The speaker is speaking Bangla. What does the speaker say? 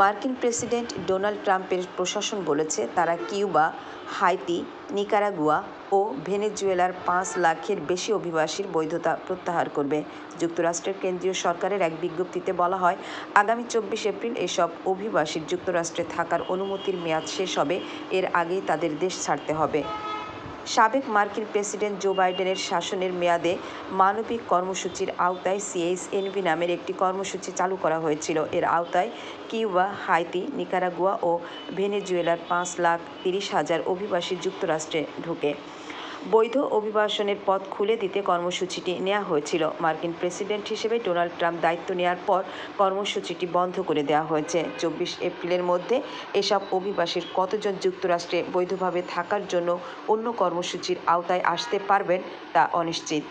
মার্কিন প্রেসিডেন্ট ডোনাল্ড ট্রাম্পের প্রশাসন বলেছে তারা কিউবা, হাইতি, নিকারাগুয়া ও ভেনেজুয়েলার পাঁচ লাখের বেশি অভিবাসীর বৈধতা প্রত্যাহার করবে। যুক্তরাষ্ট্রের কেন্দ্রীয় সরকারের এক বিজ্ঞপ্তিতে বলা হয়, আগামী চব্বিশ এপ্রিল এসব অভিবাসীর যুক্তরাষ্ট্রে থাকার অনুমতির মেয়াদ শেষ হবে, এর আগেই তাদের দেশ ছাড়তে হবে। সাবেক মার্কিন প্রেসিডেন্ট জো বাইডেনের শাসনের মেয়াদে মানবিক কর্মসূচির আওতায় সিএসএনবি নামের একটি কর্মসূচি চালু করা হয়েছিল। এর আওতায় কিউবা, হাইতি, নিকারাগুয়া ও ভেনেজুয়েলার পাঁচ লাখ তিরিশ হাজার অভিবাসী যুক্তরাষ্ট্রে ঢোকে। বৈধ অভিবাসনের পথ খুলে দিতে কর্মসূচিটি নেওয়া হয়েছিল। মার্কিন প্রেসিডেন্ট হিসেবে ডোনাল্ড ট্রাম্প দায়িত্ব নেওয়ার পর কর্মসূচিটি বন্ধ করে দেওয়া হয়েছে। চব্বিশ এপ্রিলের মধ্যে এসব অভিবাসীর কতজন যুক্তরাষ্ট্রে বৈধভাবে থাকার জন্য অন্য কর্মসূচির আওতায় আসতে পারবেন তা অনিশ্চিত।